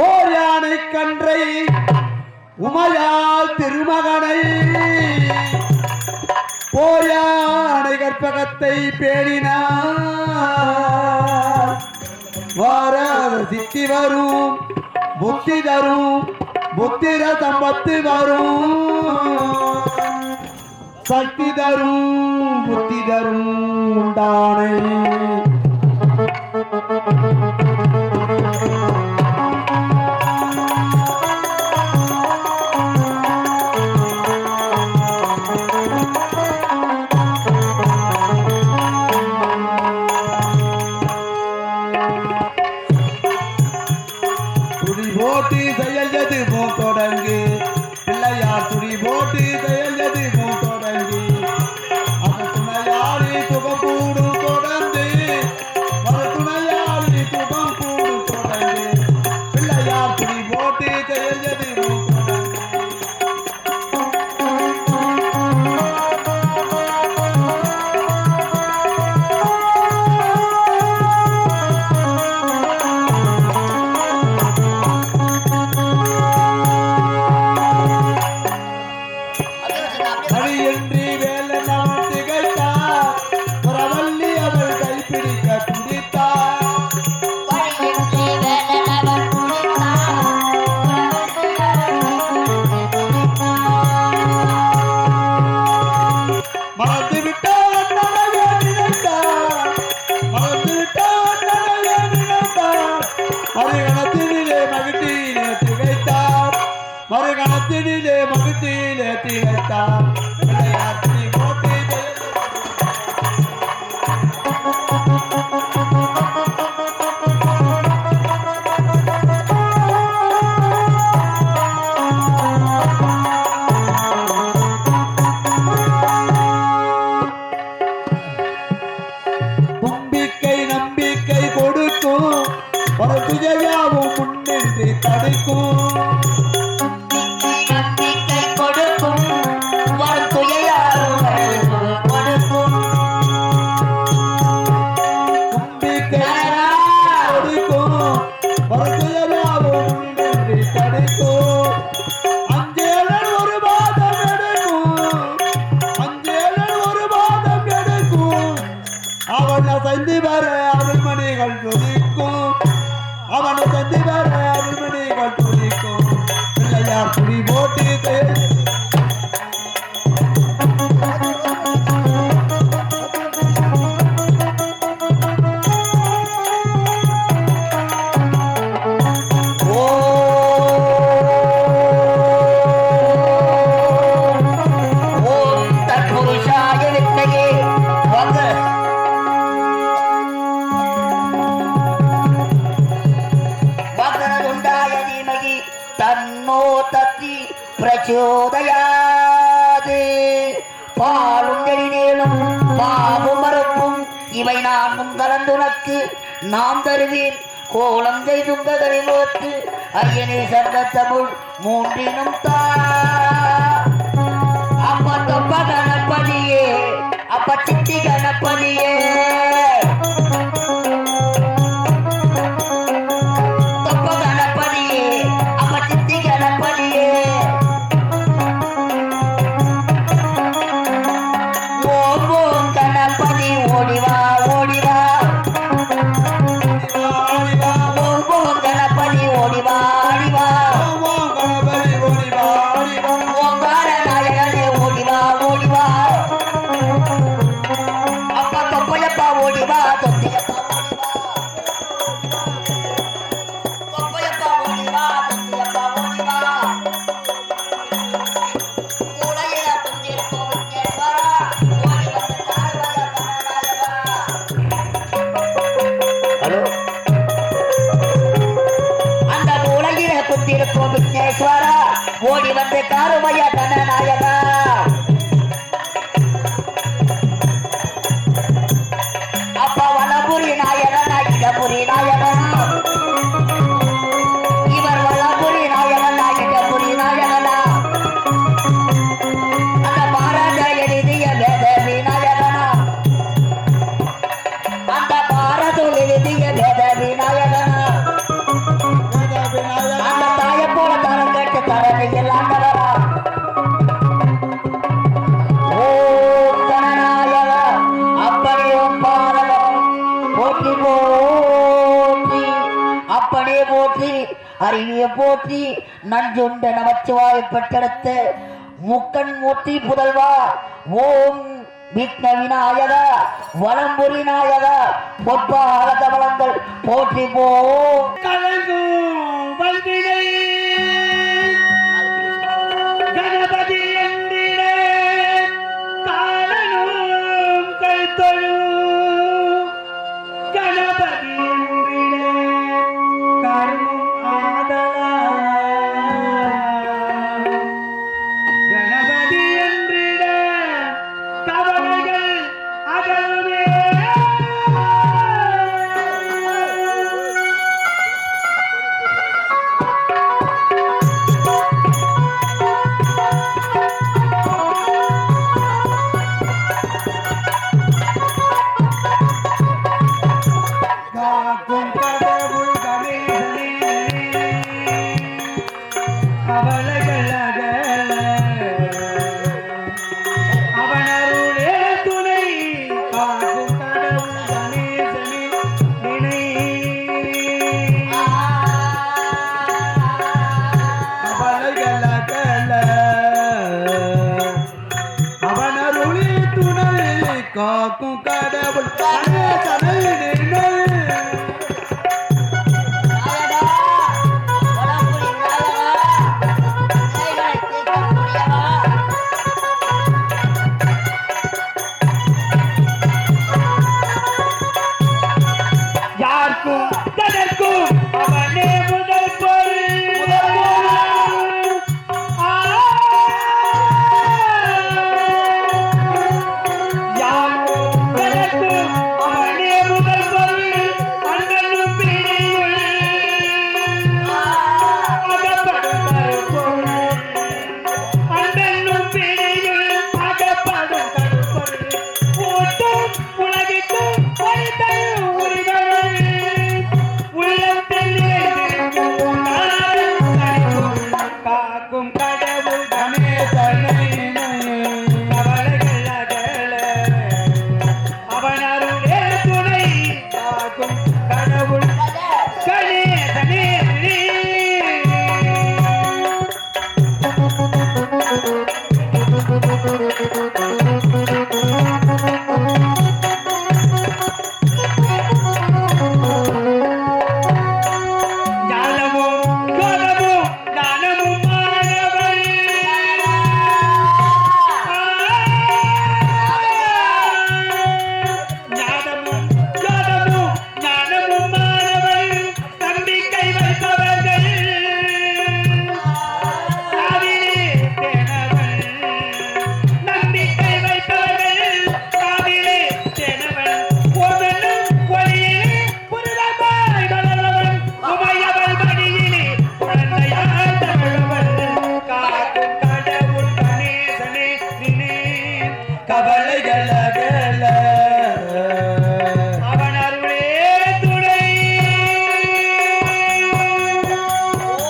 ஓர் யானை கன்றை உமையால் திருமகனை போர் யானை கற்பகத்தை பேணினார். வாராத சித்தி வரும் புத்தி தரும் புத்திர சம்பத்து வரும். சக்தி தரும் புத்தி தரும் உண்டானை. மறுகணத்தினிலே வர அருள்மணிகள் துதிக்கும். அவன் அசைந்து தன்னோ தத்தி பிரச்சோதயாது. பாலும் எழினேனும் பாவும் மறுப்பும் இவை நான்கும் கலந்துனக்கு நாம் தருவேன். கோலம் செய்துங்க கறிவோத்து ஐயனே சந்த தமிழ் மூன்றினும் தான் அருகிய போற்றி நஞ்சுண்ட நமச்சிவாய பெற்றெடுத்த முக்கன் மூர்த்தி புதல்வா. ஓம் விக்ன விநாயக வளம்புரி நாயகா பொற்பால கமலங்கள் போற்றி போகும் কারণে আগামী